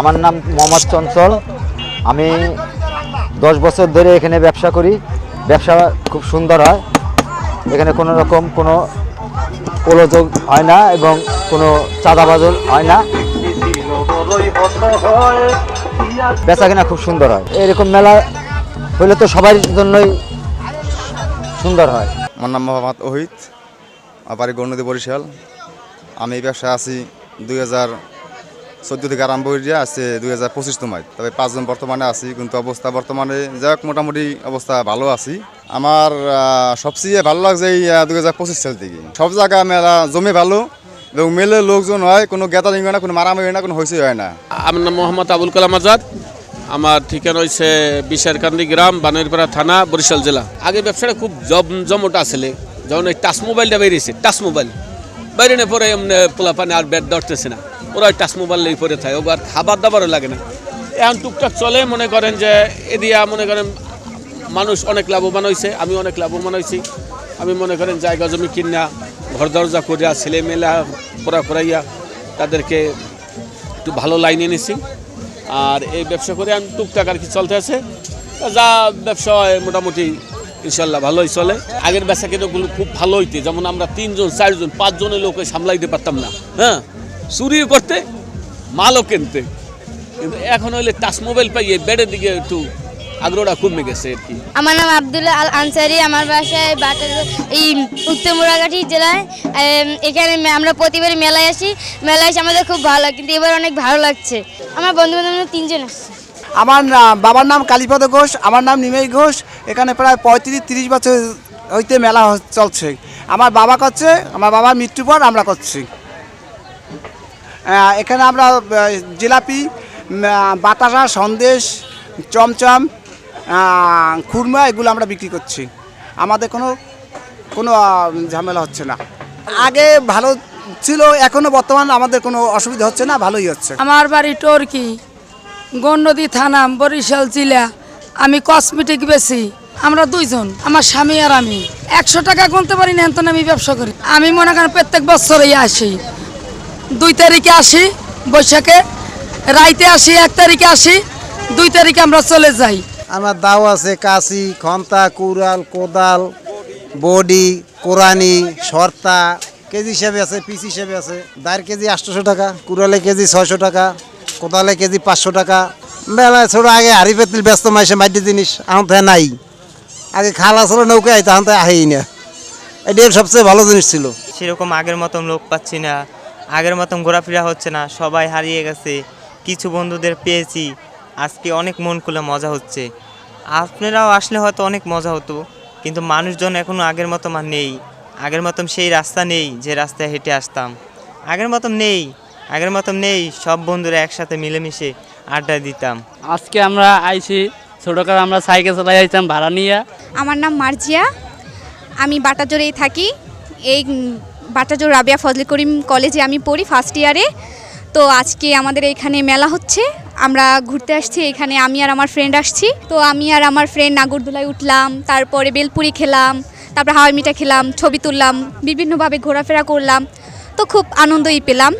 আমার নাম মোহাম্মদ চঞ্চল। আমি দশ বছর ধরে এখানে ব্যবসা করি। ব্যবসা খুব সুন্দর হয়। এখানে কোনো রকম কোনো গোলযোগ হয় না এবং কোনো চাঁদাবাজল হয় না। বেচা কিনা খুব সুন্দর হয়। এরকম মেলা হইলে তো সবার জন্যই সুন্দর হয়। আমার নাম মোহাম্মদ ওহিত আমার বাড়ি গৌরনদী বরিশাল। আমি এই ব্যবসায় আছি দুই হাজার চোদ্দ থেকে আরম্ভ হয়ে আছে দুই হাজার পঁচিশ তোমায়। তবে পাঁচজন বর্তমানে আছি, কিন্তু অবস্থা বর্তমানে, যাই মোটামুটি অবস্থা ভালো আছি। আমার সবচেয়ে ভালো লাগছে এই দুই হাজার পঁচিশ সাল থেকে। সব জায়গা মেলা জমে ভালো, এবং মেলে লোকজন হয়, কোনো গ্যাদারিং হয় না, কোনো মারামারি হয় না, কোনো হয়েছে হয় না। আমার নাম মোহাম্মদ আবুল কালাম আজাদ। আমার ঠিকানা হচ্ছে বিশারকান্দি গ্রাম, বানেরপাড়া থানা, বরিশাল জেলা। আগে ব্যবসাটা খুব জম জমট আসলে। যেমন এই টাচ মোবাইলটা বেরিয়েছে, টাচ মোবাইল। বাইরে পরে এমনি পোলা পানি আর ব্যাট ধরতেছে না। ওরা টাচ মোবাইল লেগে পড়ে থাকে ওবার খাবার দাবারও লাগে না। এখন টুকটাক চলে, মনে করেন যে এদিয়া মনে করেন মানুষ অনেক লাভবান হয়েছে আমি অনেক লাভবান হয়েছি আমি মনে করেন জায়গা জমি কিনা, ঘর দরজা করিয়া ছেলে মেলা পড়া করাইয়া তাদেরকে একটু ভালো লাইনে নিছি। আর এই ব্যবসা করে আমি টুকটাক আর কি চলতে আছে। যা ব্যবসা হয় মোটামুটি ইনশাল্লাহ ভালোই চলে। আগের ব্যবসা কিন্তু খুব ভালো হইতে, যেমন আমরা তিনজন, চারজন, পাঁচজনের লোকে সামলাইতে পারতাম না হ্যাঁ? চুরিও করতে মালও কিনতে। কিন্তু এখন হইলে টাচ মোবাইল পাইয়ে বেডের দিকে একটু আগ্রহটা কমে গেছে আর কি। আমার নাম আব্দুল্লাহ আল আনসারি আমার বাসায় বাটার এই উত্তর মুরাগাঠি জেলায় এখানে আমরা প্রতিবারই মেলায় আসি। মেলায় এসে আমাদের খুব ভালো লাগে কিন্তু এবার অনেক ভালো লাগছে। আমার বন্ধু বান্ধব তিনজন আসছে। আমার বাবার নাম কালীপদ ঘোষ আমার নাম নিমেই ঘোষ। এখানে প্রায় পঁয়ত্রিশ তিরিশ বছর হইতে মেলা চলছে। আমার বাবা করছে আমার বাবার মৃত্যুর পর আমরা করছি। এখানে আমরা জিলাপি বাতাসা, সন্দেশ, চমচম খুরমা, এগুলো আমরা বিক্রি করছি। আমাদের কোনো কোনো ঝামেলা হচ্ছে না। আগে ভালো ছিল এখনও বর্তমান আমাদের কোনো অসুবিধা হচ্ছে না, ভালোই হচ্ছে। আমার বাড়ি টর্কি গণ্ডদী থানা, বরিশাল জেলা। আমি কসমেটিক বেশি আমরা দুইজন, আমার স্বামী আর আমি। একশো টাকা গুনতে পারি না আমি ব্যবসা করি। আমি মনে করেন প্রত্যেক বছরই আসি। দুই তারিখে আসি বৈশাখে রাইতে আসি এক তারিখে আসি দুই তারিখে আমরা চলে যাই। আমার দাও আছে কাশি খন্তা কুড়াল কোদাল বডি কোরআনি সর্তা কেজি হিসেবে আছে পিস হিসেবে আছে। দায়ের কেজি আটশোশো টাকা কুড়ালে কেজি ছয়শো টাকা কোদালে কেজি পাঁচশো টাকা। বেলায় ছোট আগে হাড়ি পেতিল ব্যস্ত মাইসে মাইটি জিনিস এখন তো নাই। আগে খালা ছিল নৌকা আইতে এখন তো আহেই না। এটাই সবচেয়ে ভালো জিনিস ছিল। সেরকম আগের মতন লোক পাচ্ছি না। আগের মতন ঘোরাফেরা হচ্ছে না সবাই হারিয়ে গেছে কিছু বন্ধুদের পেয়েছি আজকে অনেক মন খুলে মজা হচ্ছে। আপনারাও আসলে হয়তো অনেক মজা হতো কিন্তু মানুষজন এখনও আগের মতো আর নেই। আগের মতন সেই রাস্তা নেই যে রাস্তায় হেঁটে আসতাম। আগের মতন নেই আগের মতন নেই সব বন্ধুরা একসাথে মিলেমিশে আড্ডা দিতাম। আজকে আমরা আইছি ছোটোকাল আমরা সাইকেল চালাই আইতাম ভাড়া নিয়ে। আমার নাম মার্জিয়া আমি বাটাজোরেই থাকি এই বাটাজোর রাবিয়া ফজলি করিম কলেজে আমি পড়ি ফার্স্ট ইয়ারে তো আজকে আমাদের এখানে মেলা হচ্ছে। আমরা ঘুরতে আসছি, এখানে আমি আর আমার ফ্রেন্ড আসছি। তো আমি আর আমার ফ্রেন্ড নাগরদোলায় উঠলাম, তারপরে বেলপুরি খেলাম, তারপরে হাওয়াই মিঠা খেলাম, ছবি তুললাম, বিভিন্নভাবে ঘোরাফেরা করলাম। তো খুব আনন্দই পেলাম।